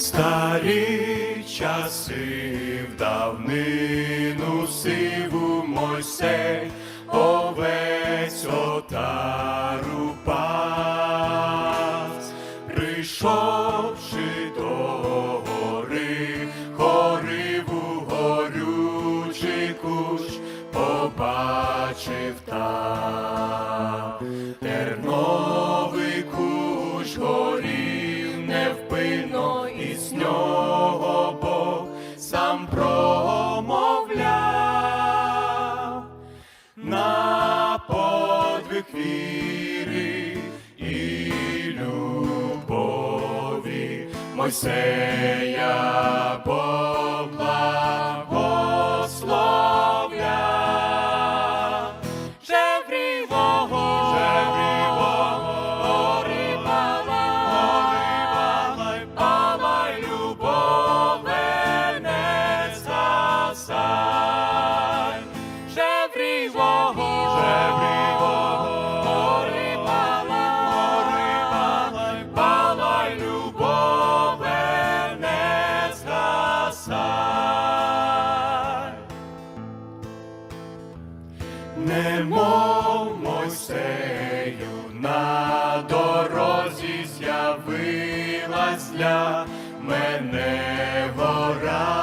Старі часи в давнину сиву Мойсей, овець отару пас, прийшовши до гори, хориву горючий кущ, побачив там терновий віри і любові Мойсея поблагословляв. Для мене гора,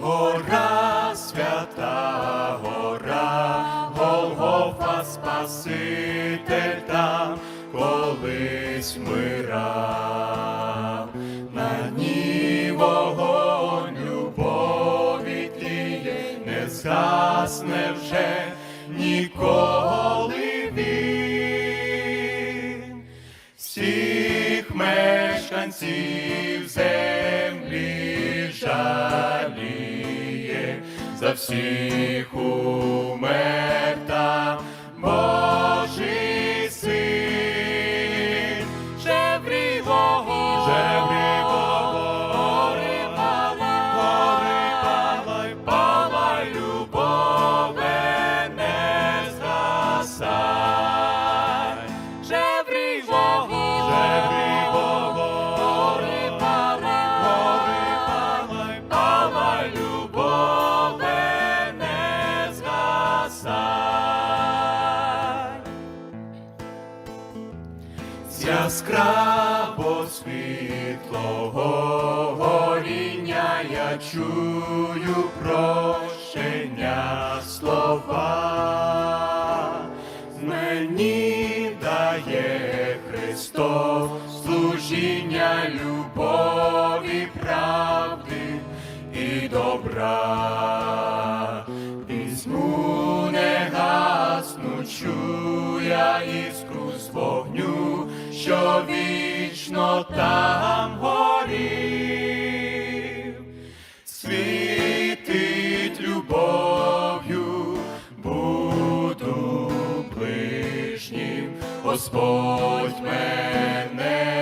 гора свята, гора, Голгофа Спаситель там. Колись мирав. На ній вогонь любові тліє, не згасне вже ніколи мешканців землі жаліє, за всіх умер яскраво світлого горіння я чую прощення слова. Мені дає Христос служіння любові, правди і добра. Візьму негаснучу я іскру з вогню, що вічно там горів, світить любов'ю, буду ближнім, Господь мене